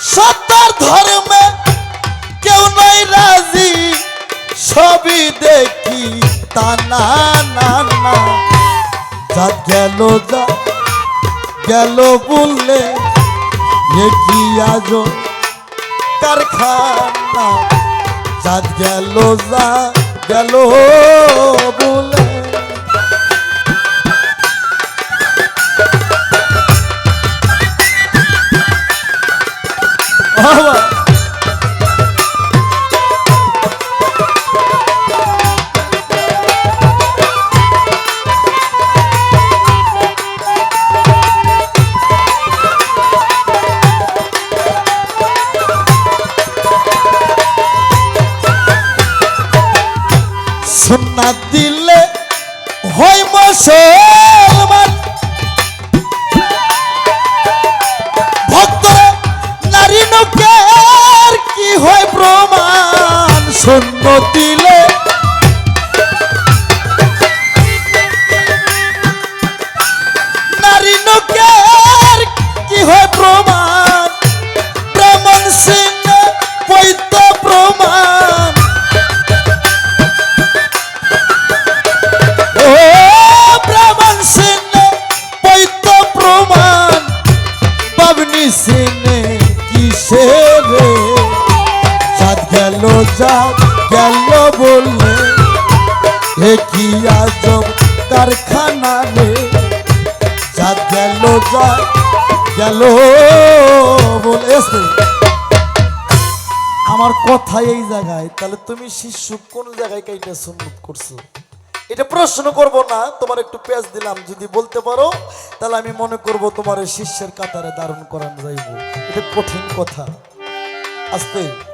সত্তর ধর্মে কেউ নাই রাজি, সবই দেখি তা না না না। যা গেল যা গেল বললে কি আজ কারখানা? যা গেল যা গেল বলে বাবা। সুন্নাত দিলে হয় মুসলমান। দিলে নারী নৌকের কি হয় প্রমাণ? প্রমাণ সিং পৈত প্রমাণ। ও প্রমাণ সিং পৈত প্রমাণ। পাবনি সিনে কিসে রে? চাঁদ গেল চাঁদ বললে কারখানা রে চাঁদ গেল চাঁদ গেল বলে আমার কথা এই জায়গায়, তাহলে তুমি শিশু কোন জায়গায় কাইটা সুন্নত করছ? এটা প্রশ্ন করব না, তোমার একটু পেঁয়াজ দিলাম, যদি বলতে পারো, তাহলে আমি মনে করব তোমার শিষ্যের কাতারে ধারণ করান যাইব। এটা কঠিন কথা। আস্তে।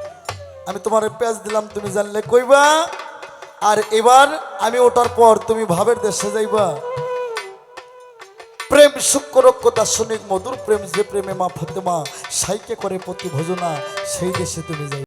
আমি তোমার পেঁয়াজ দিলাম, তুমি জানলে কইবা? আর এবার আমি ওটার পর তুমি ভাবের দেশে যাইবা। প্রেম শুক্রক্ষ শুনিক মধুর প্রেম, যে প্রেমে মা ফতেমা সাইকে করে প্রতি ভোজনা সেই দেশে তুমি যাই